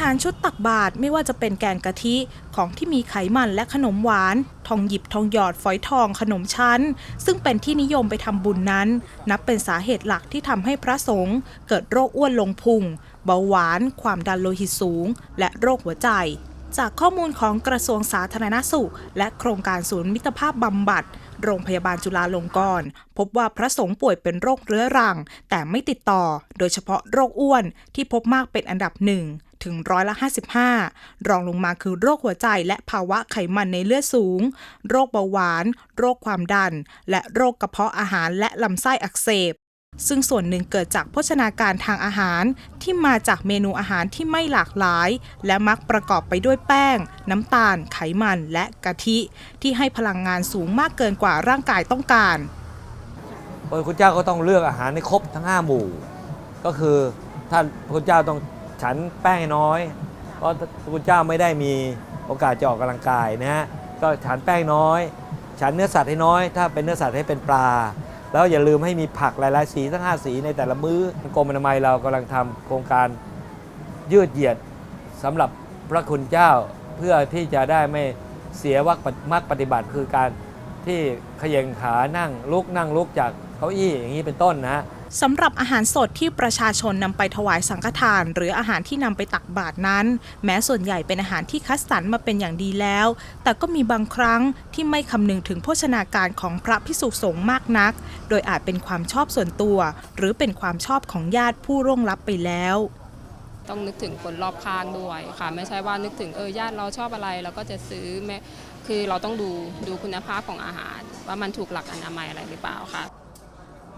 หารชุดตักบาตรไม่ว่าจะเป็นแกงกะทิของที่มีไขมันและขนมหวาน ทองหยิบทองหยอดฝอยทองขนมชั้น ซึ่งเป็นที่นิยมไปทำบุญนั้น นับเป็นสาเหตุหลักที่ทำให้พระสงฆ์เกิดโรคอ้วนลงพุง เบาหวาน ความดันโลหิตสูง และโรคหัวใจ จากข้อมูลของกระทรวงสาธารณสุข และโครงการศูนย์มิตรภาพบำบัด โรงพยาบาลจุฬาลงกรณ์พบว่าพระสงฆ์ป่วยเป็นโรคเรื้อรัง แต่ไม่ติดต่อ โดยเฉพาะโรคอ้วนที่พบมากเป็นอันดับหนึ่งถึงร้อยละ 55 รองลงมาคือโรคหัวใจและภาวะไขมันในเลือดสูง โรคเบาหวาน โรคความดัน และโรคกระเพาะอาหารและลำไส้อักเสบ ซึ่งส่วนหนึ่งเกิดจากโภชนาการทางอาหารที่มาจากเมนูอาหารที่ไม่หลากหลาย และมักประกอบไปด้วยแป้ง น้ำตาล ไขมันและกะทิ ที่ให้พลังงานสูงมากเกินกว่าร่างกายต้องการพระคุณเจ้าก็ต้องเลือกอาหารให้ครบทั้ง 5 หมู่ ก็คือท่าพระคุณเจ้าต้องฉันแป้งน้อย เพราะพระคุณเจ้าไม่ได้มีโอกาสจะออกกำลังกายนะฮะก็ฉันแป้งน้อย ฉันเนื้อสัตว์ให้น้อย ถ้าเป็นเนื้อสัตว์ให้เป็นปลา แล้วอย่าลืมให้มีผักหลายๆสีทั้ง5สีในแต่ละมื้อกรมอนามัยเรากำลังทำโครงการยืดเหยียดสำหรับพระคุณเจ้าเพื่อที่จะได้ไม่เสียวักมักปฏิบัติคือการที่เขย่งขานั่งลุกนั่งลุกจากเก้าอี้อย่างนี้เป็นต้นนะฮะ สำหรับอาหารสดที่ประชาชนนำไปถวายสังฆทาน หรืออาหารที่นำไปตักบาตรนั้น แม้ส่วนใหญ่เป็นอาหารที่คัดสรรมาเป็นอย่างดีแล้ว แต่ก็มีบางครั้งที่ไม่คำนึงถึงโภชนาการของพระพิสุสงฆ์มากนัก โดยอาจเป็นความชอบส่วนตัว หรือเป็นความชอบของญาติผู้ร่วงลับไปแล้วต้องนึกถึงคนรอบข้างด้วยค่ะ ไม่ใช่ว่านึกถึงเออญาติเราชอบอะไรเราก็จะซื้อแม้คือเราต้องดูดูคุณภาพของอาหาร ว่ามันถูกหลักอนามัยอะไรหรือเปล่าค่ะ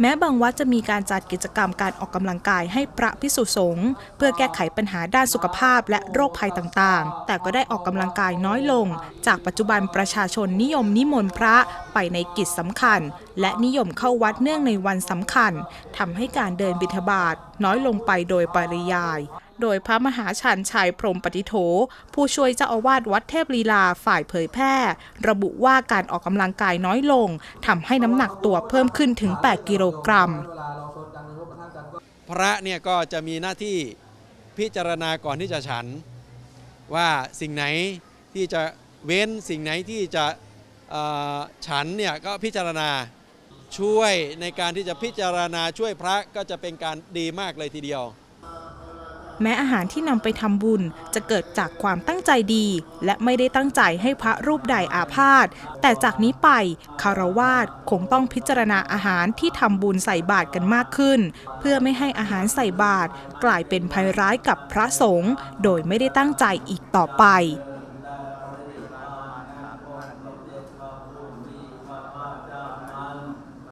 แม้บางวัดจะมีการจัดกิจกรรมการออกกำลังกายให้พระพิสุสงฆ์เพื่อแก้ไขปัญหาด้านสุขภาพและโรคภัยต่างๆ แต่ก็ได้ออกกำลังกายน้อยลง จากปัจจุบันประชาชนนิยมนิมนต์พระไปในกิจสำคัญ และนิยมเข้าวัดเนื่องในวันสำคัญทำให้การเดินบิณฑบาตน้อยลงไปโดยปริยาย โดยพระมหาชันชัยพรมปฏิโถ ผู้ช่วยเจ้าอาวาสวัดเทพลีลาฝ่ายเผยแพร่ ระบุว่าการออกกำลังกายน้อยลงทำให้น้ำหนักตัวเพิ่มขึ้นถึง 8 กิโลกรัม พระเนี่ยก็จะมีหน้าที่พิจารณาก่อนที่จะฉัน ว่าสิ่งไหนที่จะเว้นสิ่งไหนที่จะฉันเนี่ยก็พิจารณาช่วยในการที่จะพิจารณาช่วยพระก็จะเป็นการดีมากเลยทีเดียว แม้อาหารที่นำไปทำบุญจะเกิดจากความตั้งใจดี และไม่ได้ตั้งใจให้พระรูปใดอาพาธแต่จากนี้ไปคารวาสคงต้องพิจารณาอาหารที่ทำบุญใส่บาตรกันมากขึ้น เพื่อไม่ให้อาหารใส่บาตรกลายเป็นภัยร้ายกับพระสงฆ์โดยไม่ได้ตั้งใจอีกต่อไป